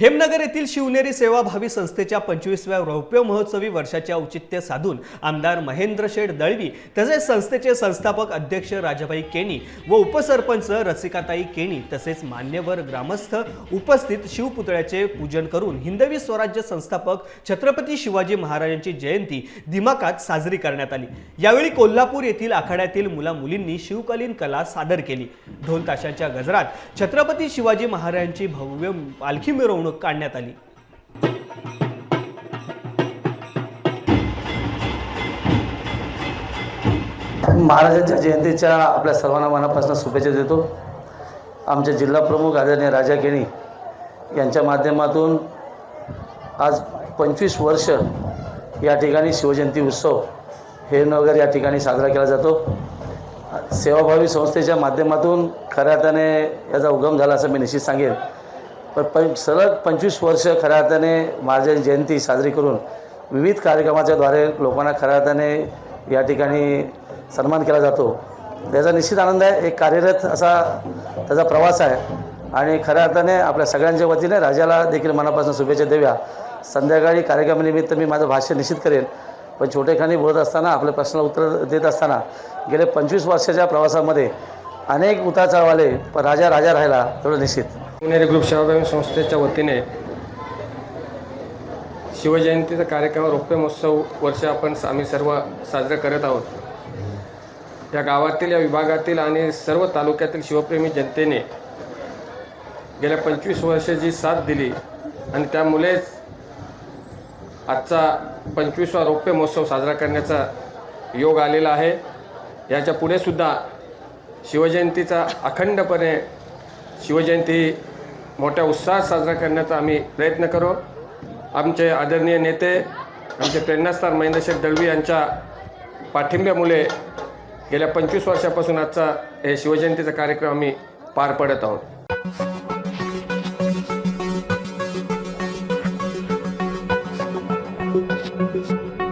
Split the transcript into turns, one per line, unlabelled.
हेमनगर येथील शिवनेरी सेवाभावी संस्थेच्या पंचवीसव्या रौप्य महोत्सवी वर्षाचे औचित्य साधून आमदार महेंद्र शेठ दळवी तसेच संस्थेचे संस्थापक अध्यक्ष राजाबाई केणी व उपसरपंच रसिकाताई केणी तसेच मान्यवर ग्रामस्थ उपस्थित शिवपुतळ्याचे पूजन करून हिंदवी स्वराज्य संस्थापक छत्रपती शिवाजी महाराजांची जयंती दिमाकात साजरी करण्यात आली. यावेळी कोल्हापूर येथील आखाड्यातील मुला मुलींनी शिवकालीन कला सादर केली. ढोल ताशांच्या गजरात छत्रपती शिवाजी महाराजांची भव्य पालखी मिरवणूक काढण्यात आली.
महाराजांच्या जयंतीच्या आपल्या सर्वांना मनापासून शुभेच्छा देतो. आमचे जिल्हा प्रमुख आदरणीय राजा केणी यांच्या माध्यमातून आज पंचवीस वर्ष या ठिकाणी शिवजयंती उत्सव हेरनगर या ठिकाणी साजरा केला जातो. सेवाभावी संस्थेच्या माध्यमातून खऱ्या अर्थाने याचा उगम झाला असं मी निश्चित सांगेन. पण पण सलग पंचवीस वर्ष खऱ्या अर्थाने महाराजांची जयंती साजरी करून विविध कार्यक्रमाच्याद्वारे लोकांना खऱ्या अर्थाने या ठिकाणी सन्मान केला जातो. त्याचा निश्चित आनंद आहे. एक कार्यरत असा त्याचा प्रवास आहे. आणि खऱ्या अर्थाने आपल्या सगळ्यांच्या वतीने राजाला देखील मनापासून शुभेच्छा देऊया. संध्याकाळी कार्यक्रमानिमित्त मी माझं भाष्य निश्चित करेन. पण छोटेखानी बोलत असताना आपल्या प्रश्नाला उत्तर देत असताना गेले पंचवीस वर्षाच्या प्रवासामध्ये अनेक उतार चढवाले पण राजा राजा राहिला तेवढं निश्चित.
पुणेरी ग्रुप सेवाभावी संस्थेच्या वतीने शिवजयंतीचा कार्यक्रम रौप्य महोत्सव वर्ष आपण आम्ही सर्व साजरा करत आहोत. या गावातील या विभागातील आणि सर्व तालुक्यातील शिवप्रेमी जनतेने गेल्या पंचवीस वर्ष जी साथ दिली आणि त्यामुळेच आजचा पंचवीसवा रौप्य महोत्सव साजरा करण्याचा योग आलेला आहे. याच्यापुढे सुद्धा शिवजयंतीचा अखंडपणे शिवजयंती मोठ्या उत्साहात साजरा करण्याचा आम्ही प्रयत्न करू आमचे आदरणीय नेते आमचे प्रेरणास्थान महेंद्रशेठ दळवी यांच्या पाठिंब्यामुळे गेल्या पंचवीस वर्षापासून आजचा हे शिवजयंतीचा कार्यक्रम आम्ही पार पडत आहोत Thank you.